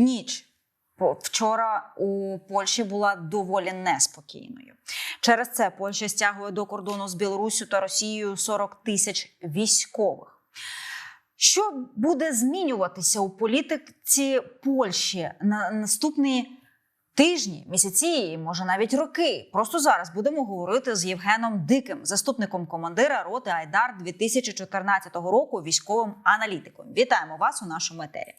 ніч вчора у Польщі була доволі неспокійною. Через це Польща стягує до кордону з Білоруссю та Росією 40 тисяч військових. Що буде змінюватися у політиці Польщі на наступні тижні, місяці, і може навіть роки? Просто зараз будемо говорити з Євгеном Диким, заступником командира роти Айдар 2014 року, військовим аналітиком. Вітаємо вас у нашому етері.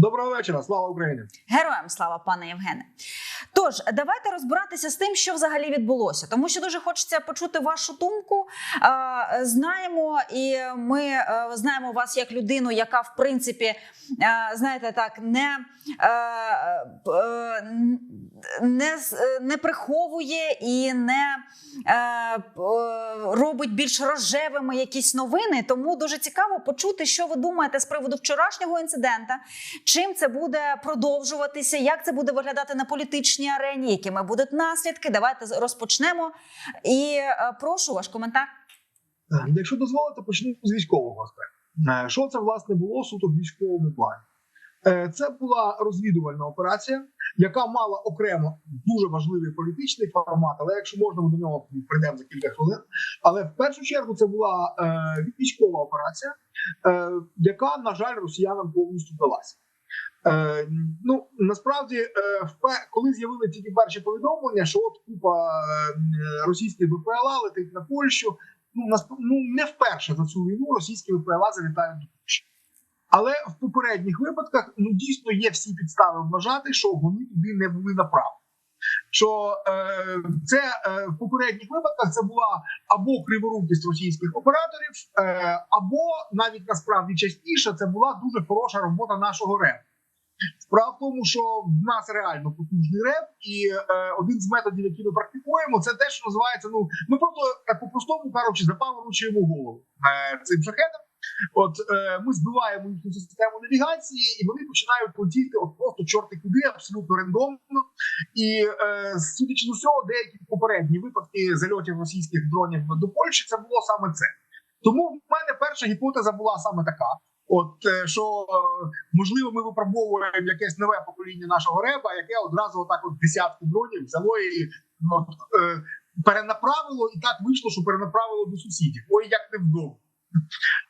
Доброго вечора, слава Україні! Героям слава, пане Євгене. Тож давайте розбиратися з тим, що взагалі відбулося, тому що дуже хочеться почути вашу думку. Знаємо, і ми е, знаємо вас як людину, яка в принципі, е, знаєте, так не, е, не, не приховує і не робить більш рожевими якісь новини. Тому дуже цікаво почути, що ви думаєте з приводу вчорашнього інцидента. Чим це буде продовжуватися? Як це буде виглядати на політичній арені? Якими будуть наслідки? Давайте розпочнемо. І е, прошу ваш коментар. Е, Якщо дозволите, почну з військового аспекту. Е, Що це власне було суто в військовому плані? Це була розвідувальна операція, яка мала окремо дуже важливий політичний формат. Але якщо можна, ми до нього прийдемо за кілька хвилин. Але в першу чергу це була е, військова операція, е, яка, на жаль, росіянам повністю вдалася. Е, ну насправді, е, коли з'явилися тільки перші повідомлення, що от купа е, російських БПЛА летить на Польщу. Ну насп- ну не вперше за цю війну російські ВПЛА залітають до Польщі. Але в попередніх випадках ну дійсно є всі підстави вважати, що вони туди не були направлені. Що е, це е, в попередніх випадках це була або криворукість російських операторів, е, або навіть насправді частіше це була дуже хороша робота нашого РЕП. Справа в тому, що в нас реально потужний реп, і е, один з методів, які ми практикуємо, це те, що називається. Ну ми просто так по-простому кажучи, запаморочуємо голову е, цим шахетам. От е, ми збиваємо їхню систему навігації, і вони починають летіти от просто чорти куди, абсолютно рандомно. І е, судячи з усього, деякі попередні випадки зальотів російських дронів до Польщі, це було саме це. Тому в мене перша гіпотеза була саме така. От е, що е, можливо, ми випробовуємо якесь нове покоління нашого реба, яке одразу отак от десятку дронів взяло і ну, е, перенаправило, і так вийшло, що перенаправило до сусідів. Ой, як невдобно.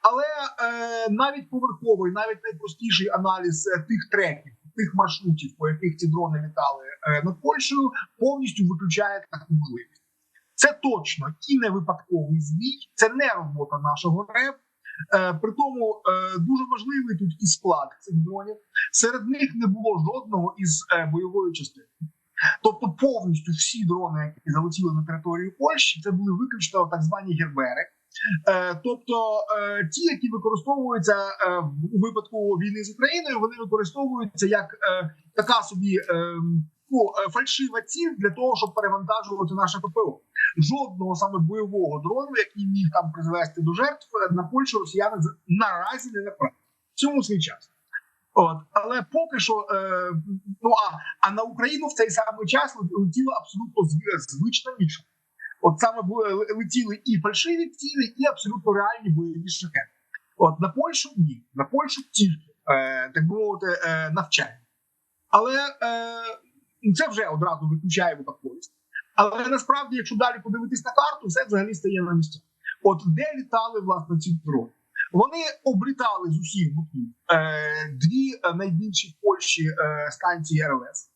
Але е, навіть поверховий, навіть найпростіший аналіз тих треків, тих маршрутів, по яких ці дрони літали е, над Польщею, повністю виключає таку можливість. Це точно і не випадковий збій, це не робота нашого РЕБ. Е, при тому е, дуже важливий тут і склад цих дронів. Серед них не було жодного із е, бойової частини. Тобто, повністю всі дрони, які залетіли на територію Польщі, це були виключно так звані гербери. Тобто ті, які використовуються у випадку війни з Україною, вони використовуються як така собі е, ну, фальшива ціль для того, щоб перевантажувати наше ППО. Жодного саме бойового дрону, який міг там призвести до жертв, е, на Польщу росіяни наразі не направили. Цьому свій час. От, але поки що, е, ну а, а на Україну в цей самий час летіла абсолютно звична ніч. От саме летіли і фальшиві цілі, і абсолютно реальні бойові шахети. От на Польщу ні, на Польщу тільки е, так би мовити, е, навчання. Але е, це вже одразу виключає випадковість. Але насправді, якщо далі подивитись на карту, все взагалі стає на місця. От де літали власне ці дрони? Вони облітали з усіх боків е, дві найбільші в Польщі е, станції РЛС.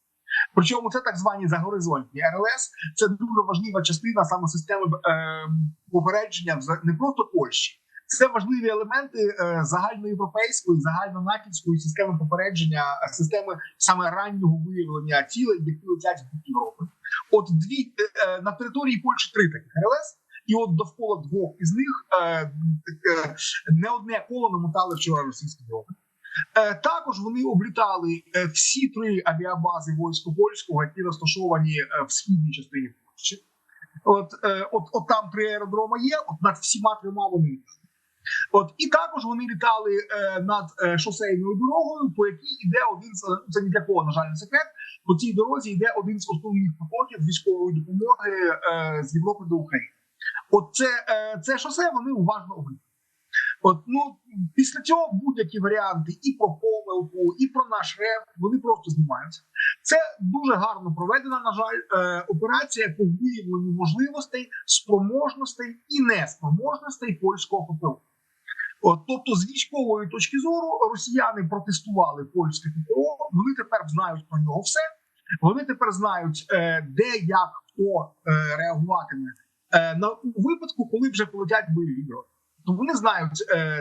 Причому це так звані загоризонтні РЛС. Це дуже важлива частина саме системи е, попередження не просто Польщі. Це важливі елементи е, загальноєвропейської, загальнонатівської системи попередження, е, системи саме раннього виявлення цілей, які летять з боку Європи. От дві е, на території Польщі три таких РЛС, і от довкола двох із них не одне коло намотали вчора російські дрони. Також вони облітали всі три авіабази війська польського, які розташовані в східній частині Польщі. От, от, от там три аеродроми є, от над всіма трьома вони літали. От і також вони літали е, над е, шосейною дорогою, по якій йде один з це ні для кого, на жаль, не секрет. По цій дорозі йде один з основних потоків військової допомоги е, з Європи до України. От це, е, це шосе вони уважно облітали. От ну після цього будь-які варіанти і про помилку, і про наш реп, вони просто знімаються. Це дуже гарно проведена, на жаль, е, операція по виявленню можливостей, спроможностей і неспроможностей польського ППО. Тобто, з військової точки зору, росіяни протестували польське ППО. Вони тепер знають про нього все. Вони тепер знають, е, де як хто е, реагуватиме е, на у випадку, коли вже полетять дрони. То вони знають,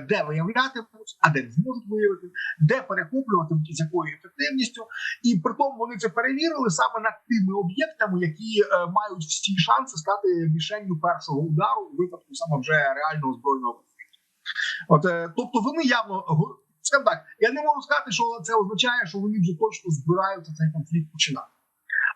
де виявлятимуть, а де не зможуть виявити, де перехоплюватимуть з якою ефективністю. І при тому вони це перевірили саме над тими об'єктами, які мають всі шанси стати мішенню першого удару у випадку саме вже реального збройного. От е, тобто вони явно скажімо так, я не можу сказати, що це означає, що вони вже точно збираються цей конфлікт починати.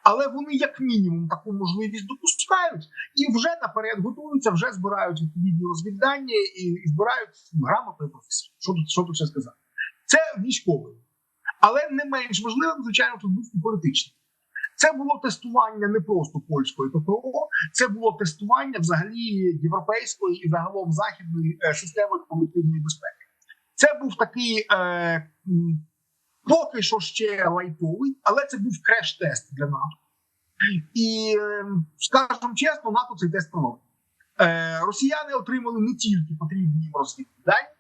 Але вони, як мінімум, таку можливість допускають і вже наперед готуються, вже збирають відповідні розвіддання і, і збирають грамотно і професійно. Що тут що тут ще сказати? Це військовий, але не менш важливим, звичайно, тут був і політичний. Це було тестування не просто польської ППО, це було тестування взагалі європейської і загалом західної е, системи колективної безпеки. Це був такий е, поки що ще лайтовий, але це був креш-тест для НАТО. І е, скажемо чесно, НАТО цей тест проводив. Е, росіяни отримали не тільки потрібні їм розвідки дані,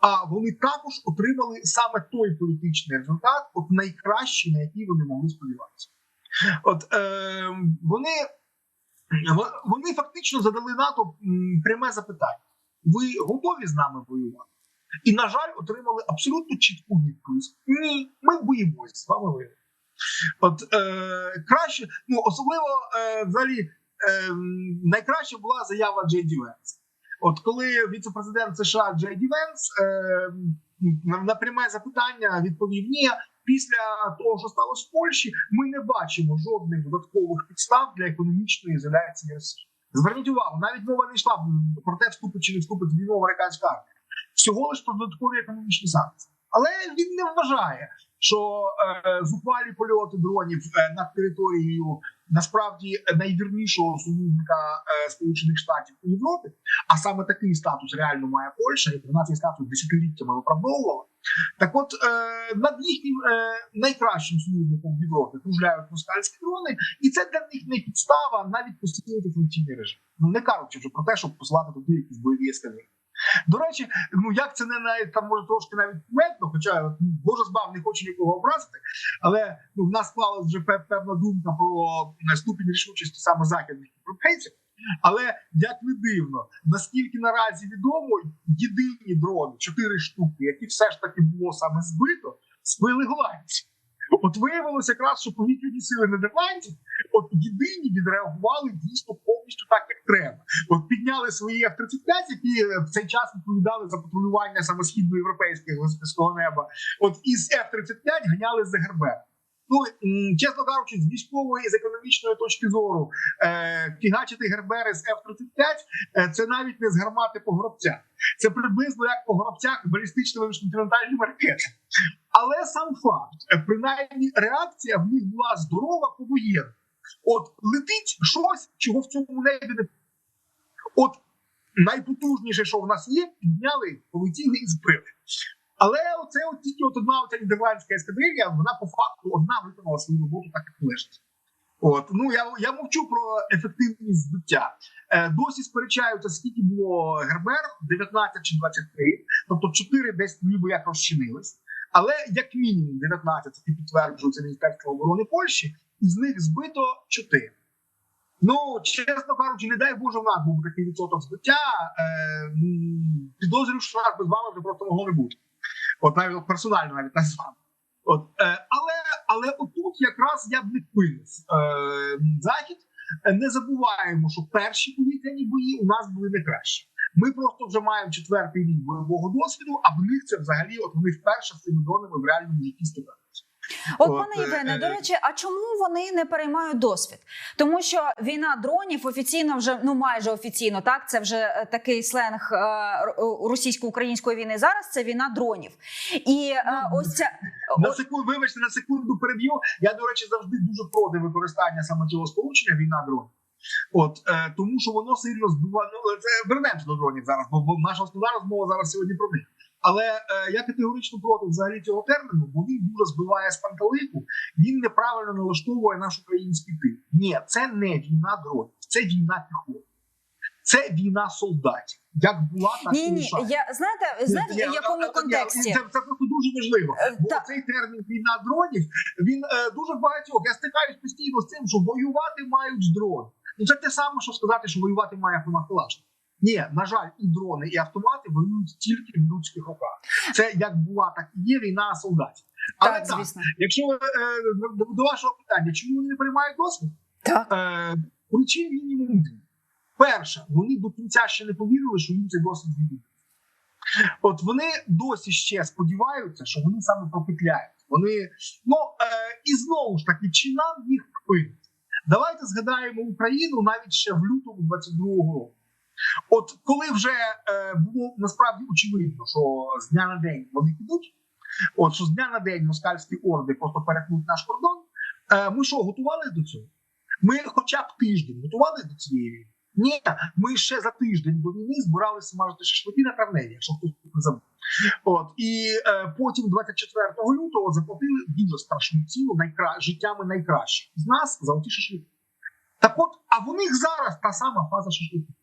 а вони також отримали саме той політичний результат, от найкращий, на який вони могли сподіватися. От е, вони, вони фактично задали НАТО пряме запитання: ви готові з нами воювати? І, на жаль, отримали абсолютно чітку відповідь: ні, ми боїмося з вами воювати. От е, краще, ну особливо е, взагалі е, найкраще була заява Джей Ді Венс. От коли віце-президент США Джей Ді Венс е, на пряме запитання відповів: ні, після того, що сталося в Польщі, ми не бачимо жодних додаткових підстав для економічної ізоляції Росії. Зверніть увагу, навіть мова не йшла про те, вступить чи не вступить війну американська армія. Всього лиш про додаткові економічні санкції. Але він не вважає, що е, зухвалі польоти дронів е, над територією насправді найвірнішого союзника е, Сполучених Штатів у Європі, а саме такий статус реально має Польща, і вона цей статус десятиліттями виправдовувала. Так, от е, над їхнім е, найкращим союзником в Європі кружляють москальські дрони, і це для них не підстава навіть посилити санкційний режим. Ну не кажучи вже про те, щоб посилати туди якісь бойові ескалери. До речі, ну як це не навіть там може трошки навіть кумедно, хоча боже збав, не хочу нікого образити, але ну в нас склалась вже певна думка про е, ступінь рішучості саме західних європейців. Але як не дивно, наскільки наразі відомо, єдині дрони, чотири штуки, які все ж таки було саме збито, збили голландці. От виявилося якраз, що повітряні сили нідерландів, от єдині відреагували дійсно повністю так, як треба. От підняли свої F-35, які е, в цей час відповідали за патрулювання саме східноєвропейського неба. От із F-35 ганяли за Гербер. Ну чесно кажучи, з військової і з економічної точки зору е, фігачити гербери з F-35 е, це навіть не з гармати по гробцях. Це приблизно як по гробцях балістичними міжконтинентальними ракетами. Але сам факт, е, принаймні, реакція в них була здорова повоєнна. От летить щось, чого в цьому небі не от найпотужніше, що в нас є, підняли, полетіли і збили. Але оце от тільки от одна оця нідерландська ескадрилья, вона по факту одна виконала свою роботу так, як належить. От ну я, я мовчу про ефективність збиття. Е, досі сперечаються, скільки було гербер, 19 чи 23, тобто 4 десь ніби як розчинились. Але як мінімум 19, це підтверджується Міністерство оборони Польщі, із них збито 4. Ну, чесно кажучи, не дай Боже, в нас був такий відсоток збиття. Е, підозрюю, що нас без вами вже просто могло не бути. От навіть персонально навіть не з. От, е, але, але отут якраз я б не вплинув. Е, Захід Е, не забуваємо, що перші повітряні бої у нас були не кращі. Ми просто вже маємо четвертий рік бойового досвіду, а в них це взагалі, от вони вперше з цими дронами в реальному житті стикаються. От, От, пане е, Євгене, е, до речі, а чому вони не переймають досвід? Тому що війна дронів офіційно вже ну майже офіційно, так це вже е, такий сленг е, російсько-української війни. Зараз це війна дронів. І е, Ну, ось ця На секунду, вибачте, на секунду переб'ю. Я, до речі, завжди дуже проти використання саме цього сполучення війна дронів. От е, тому, що воно сильно збиває. Ну це вернемося до дронів зараз, бо, бо наша основна розмова зараз сьогодні про них. Але е, я категорично проти взагалі цього терміну, бо він дуже збиває з пантелику. Він неправильно налаштовує наш український тил. Ні, це не війна дронів, це війна піхоти, це війна солдатів. Як була, так Ні, і ні, я знаєте, знаєте, в якому я- контексті? Це, це просто дуже важливо. Е, Бо так. цей термін війна дронів він е, дуже багатьох. Я стикаюсь постійно з тим, що воювати мають з дрони. Ну це те саме, що сказати, що воювати має автомат Калашникова. Ні, на жаль, і дрони, і автомати воюють тільки в людських руках. Це як була, так і є війна солдатів. Але Так, так, якщо е, до, вашого питання, чому вони не приймають досвід? Так. Е, причин мінімум дві. Перше, вони до кінця ще не повірили, що їм цей досвід звільнить. От вони досі ще сподіваються, що вони саме пропетляють. Вони ну е, і знову ж таки, чи нам їх купити? Давайте згадаємо Україну навіть ще в лютому 22-го року. От коли вже е, було насправді очевидно, що з дня на день вони підуть, от що з дня на день москальські орди просто перетнуть наш кордон. Е, ми що, готувалися до цього? Ми хоча б тиждень готувалися до цієї війни? Ні, ми ще за тиждень до війни збиралися смажити шашлики на травневі, якщо хтось не забув. От і е, потім, 24 лютого, заплатили дуже страшну ціну найкра... життями найкращих з нас за оті шашлики. Так от, а в них зараз та сама фаза шашликів.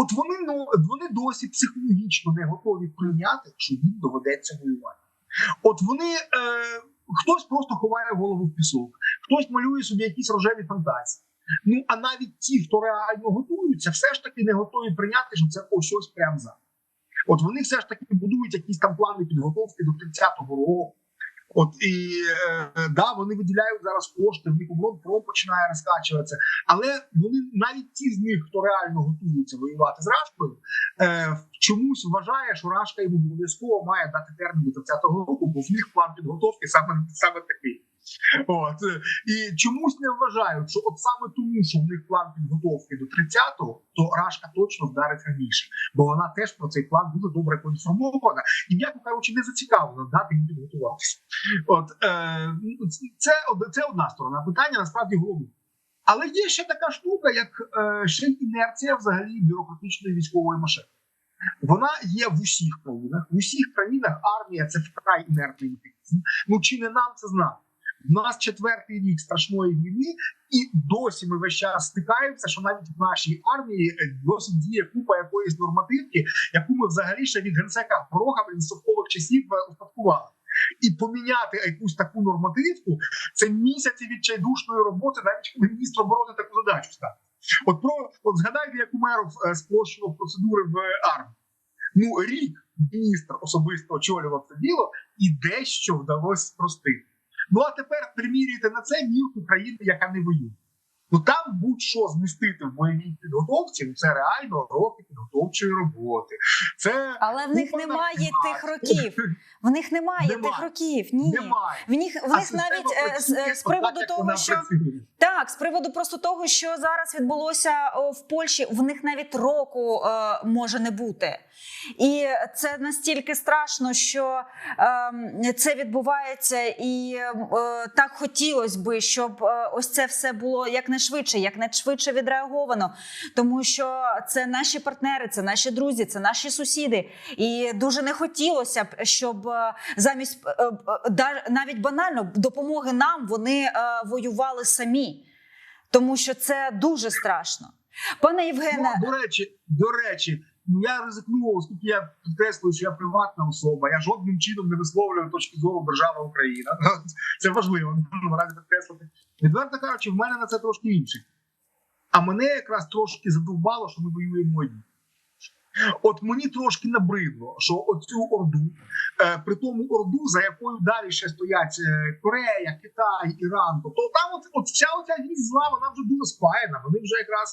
От вони ну вони досі психологічно не готові прийняти, що їм доведеться воювати. От вони е, хтось просто ховає голову в пісок, хтось малює собі якісь рожеві фантазії. Ну а навіть ті, хто реально готуються, все ж таки не готові прийняти, що це ось щось прямо за. От вони все ж таки будують якісь там плани підготовки до 30-го року. От і е, да, вони виділяють зараз кошти, в них оборонпром починає розкачуватися. Але вони навіть ті з них, хто реально готується воювати з Рашкою, е, чомусь вважає, що Рашка йому обов'язково має дати термін до 30-го року, бо в них план підготовки саме саме такий. От і чомусь не вважають, що от саме тому, що в них план підготовки до 30-го, то Рашка точно вдарить раніше, бо вона теж про цей план дуже добре поінформована і, м'яко кажучи, не зацікавлена дати їм підготуватися. От е, це це одна сторона питання, насправді головне. Але є ще така штука, як е, ще інерція взагалі бюрократичної військової машини. Вона є в усіх країнах. В усіх країнах армія це вкрай інертний механізм. Ну чи не нам це знати? У нас четвертий рік страшної війни, і досі ми весь час стикаємося, що навіть в нашій армії е, досі діє купа якоїсь нормативки, яку ми взагалі ще від генсека Горога від совкових часів е, успадкували. І поміняти якусь таку нормативку це місяці відчайдушної роботи, навіть коли міністр оборони таку задачу ставить. От про от згадайте, як Умеров е, спрощував процедури в армії. Ну рік міністр особисто очолював це діло, і дещо вдалося спростити. Ну а тепер примірюйте на це мілку країни, яка не воює. Ну там будь-що змістити в бойовій підготовці, ну це реально роки підготовчої роботи. Це Але в них немає тих років. В них немає Немає. тих років. Ні. Немає. В них в А них навіть е, з, е, з приводу так, того, що працює. так, з приводу просто того, що зараз відбулося в Польщі, в них навіть року е, може не бути. І це настільки страшно, що е, це відбувається, і е, так хотілося би, щоб е, ось це все було якнайшвидше, якнайшвидше відреаговано, тому що це наші партнери, це наші друзі, це наші сусіди. І дуже не хотілося б, щоб е, замість е, е, навіть банально допомоги нам вони воювали самі, тому що це дуже страшно. Пане Євгене, до речі, до речі, я ризикну, оскільки я підкреслюю, що я приватна особа. Я жодним чином не висловлюю точки зору держава Україна. Це важливо наразі підкреслити. Відверто кажучи, в мене на це трошки інше. А мене якраз трошки задовбало, що ми воюємо одні. От мені трошки набридло, що оцю орду, е, при тому орду, за якою далі ще стоять е, Корея, Китай, Іран, тобто там от, от вся оця зла, вона вже дуже спаяна. Вони вже якраз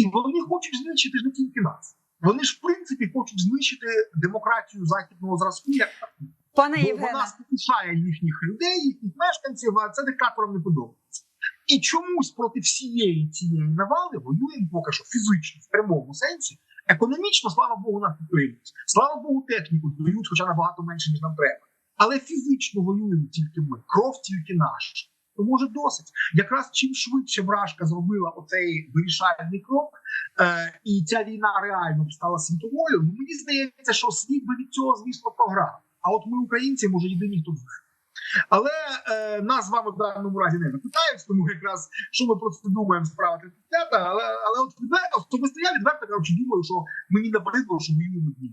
і вони хочуть знищити ж не тільки нас. Вони ж в принципі хочуть знищити демократію західного зразку, як таку. пане Бо вона спокушає їхніх людей, їхніх мешканців, а це диктаторам не подобається. І чомусь проти всієї цієї навали воюємо поки що фізично в прямому сенсі. Економічно, слава Богу, нас підтримують. Слава Богу, техніку дають, хоча набагато менше, ніж нам треба. Але фізично воюємо тільки ми. Кров тільки наша. То може досить. Якраз чим швидше вражка зробила оцей вирішальний крок, е, і ця війна реально стала світовою. Ну мені здається, що світ би від цього, звісно, програв. А от ми, українці, може, єдині хто знає. Але е, нас з вами в даному разі не запитають, тому якраз що ми про це думаємо справа 35, але, але от особисто я відверто кажучи, думаю, що мені набридло, що воюємо дні.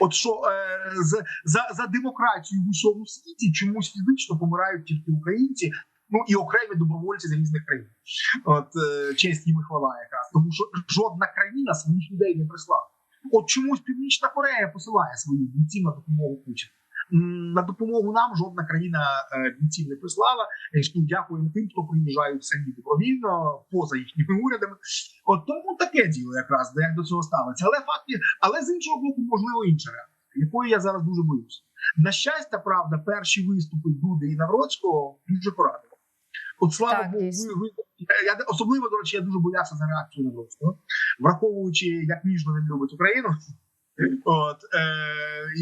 От що е, з, за, за демократію в усьому світі чомусь фізично помирають тільки українці, ну і окремі добровольці з різних країн. От е, честь їм і хвала якраз. Тому що жодна країна своїх людей не прислала. От чомусь Північна Корея посилає свої бійців на допомогу Путіну. На допомогу нам жодна країна е, бійців не прислала. Ну, дякуємо тим, хто приїжджають самі добровільно поза їхніми урядами. От тому таке діло, якраз як до цього ставиться. Але факти, але з іншого боку, можливо, інша реакція, якої я зараз дуже боюся. На щастя, правда, перші виступи Дуди і Навроцького дуже порадили. От слава Так, Богу, я особливо до речі, я дуже боявся за реакцію на Навроцького, враховуючи, як ніжно він любить Україну. От е,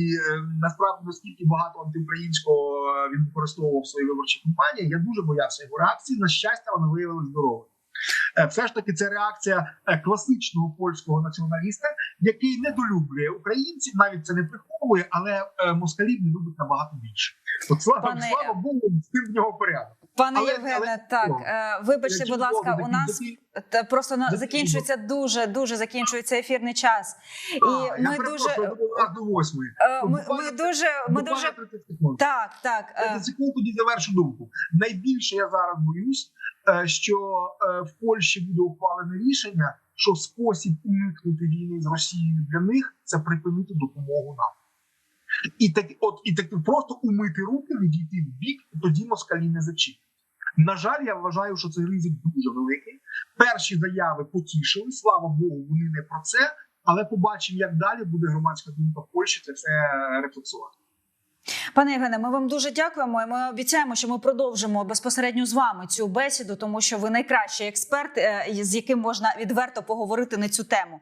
і е, насправді наскільки багато антиукраїнського він використовував в своїй виборчій кампанії. Я дуже боявся його реакції. На щастя, вони виявилися здоровими. Е, Все ж таки, це реакція е, класичного польського націоналіста, який недолюблює українців, навіть це не приховує, але москалів не любить набагато більше. От слава, Пане- слава Богу, з тим в нього порядок. Пане Але- Євгене, але- так е, вибачте, будь ласка, у нас просто закінчується дуже дуже закінчується ефірний час, і ми дуже до восьмої. е, ми, ми дуже ми дуже так, так. е, 30 секунд тоді завершу думку. Найбільше я зараз боюсь, що в Польщі буде ухвалене рішення, що спосіб уникнути війни з Росією для них це припинити допомогу нам. І так, от і так просто умити руки, відійти в бік, і тоді москалі не зачіпать. На жаль, я вважаю, що цей ризик дуже великий. Перші заяви потішили. Слава Богу, вони не про це. Але побачимо, як далі буде громадська думка в Польщі це все рефлексувати. Пане Євгене, ми вам дуже дякуємо. і Ми обіцяємо, що ми продовжимо безпосередньо з вами цю бесіду, тому що ви найкращий експерт, е, з яким можна відверто поговорити на цю тему.